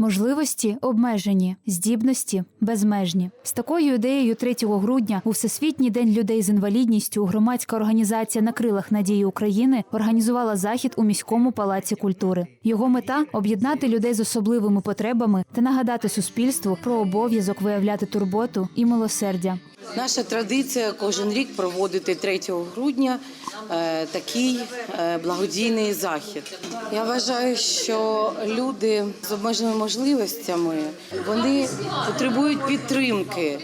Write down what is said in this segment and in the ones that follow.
Можливості обмежені, здібності безмежні. З такою ідеєю 3 грудня у Всесвітній день людей з інвалідністю громадська організація на крилах надії України організувала захід у міському палаці культури. Його мета об'єднати людей з особливими потребами та нагадати суспільству про обов'язок виявляти турботу і милосердя. Наша традиція кожен рік проводити 3 грудня е, такий е, благодійний захід. Я вважаю, що люди з обмеженими можливостями вони потребують підтримки,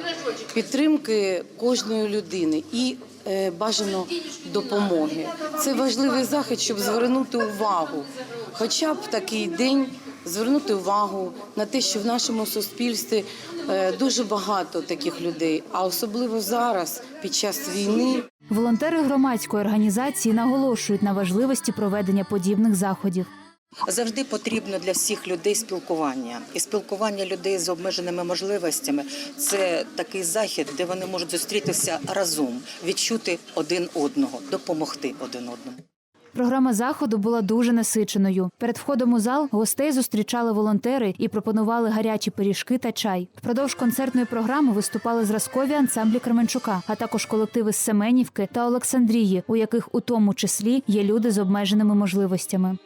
підтримки кожної людини і е, бажано допомоги. Це важливий захід, щоб звернути увагу, хоча б такий день. Звернути увагу на те, що в нашому суспільстві е, дуже багато таких людей, а особливо зараз, під час війни, Волонтери громадської організації наголошують на важливості проведення подібних заходів. Завжди потрібно для всіх людей спілкування. І спілкування людей з обмеженими можливостями це такий захід, де вони можуть зустрітися разом, відчути один одного, допомогти один одному. Програма заходу була дуже насиченою. Перед входом у зал гостей зустрічали волонтери і пропонували гарячі пиріжки та чай. Впродовж концертної програми виступали зразкові ансамблі Кременчука, а також колективи з Семенівки та Олександрії, у яких у тому числі є люди з обмеженими можливостями.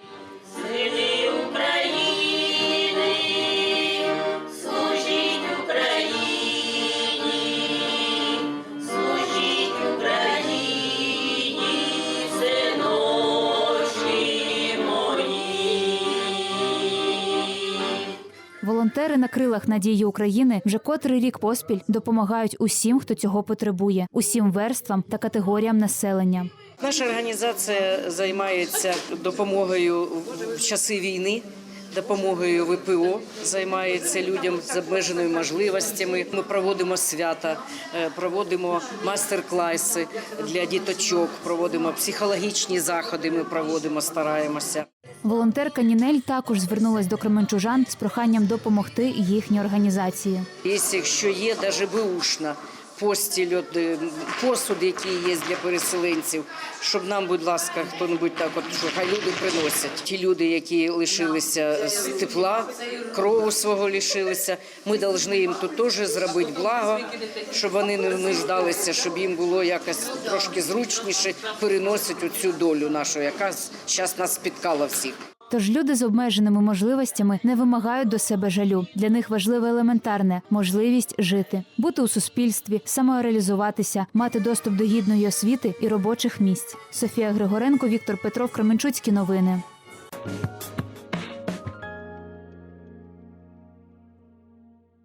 Волонтери на крилах надії України вже котрий рік поспіль допомагають усім, хто цього потребує, усім верствам та категоріям населення. Наша організація займається допомогою в часи війни, допомогою ВПО, займається людям з обмеженими можливостями. Ми проводимо свята, е, проводимо майстер-класи для діточок, проводимо психологічні заходи. Ми проводимо, стараємося. Волонтерка Нінель також звернулась до кременчужан з проханням допомогти їхній організації. Якщо є навіть беушна, постіль, посуд, який є для переселенців, щоб нам, будь ласка, хто-небудь так, от хай люди приносять. Ті люди, які лишилися з тепла, крову свого лишилися. Ми повинні їм тут теж зробити благо, щоб вони не нуждалися, щоб їм було якось трошки зручніше переносити цю долю нашу, яка зараз нас спіткала всіх. Тож люди з обмеженими можливостями не вимагають до себе жалю. Для них важливе елементарне можливість жити, бути у суспільстві, самореалізуватися, мати доступ до гідної освіти і робочих місць. Софія Григоренко, Віктор Петров, Кременчуцькі новини.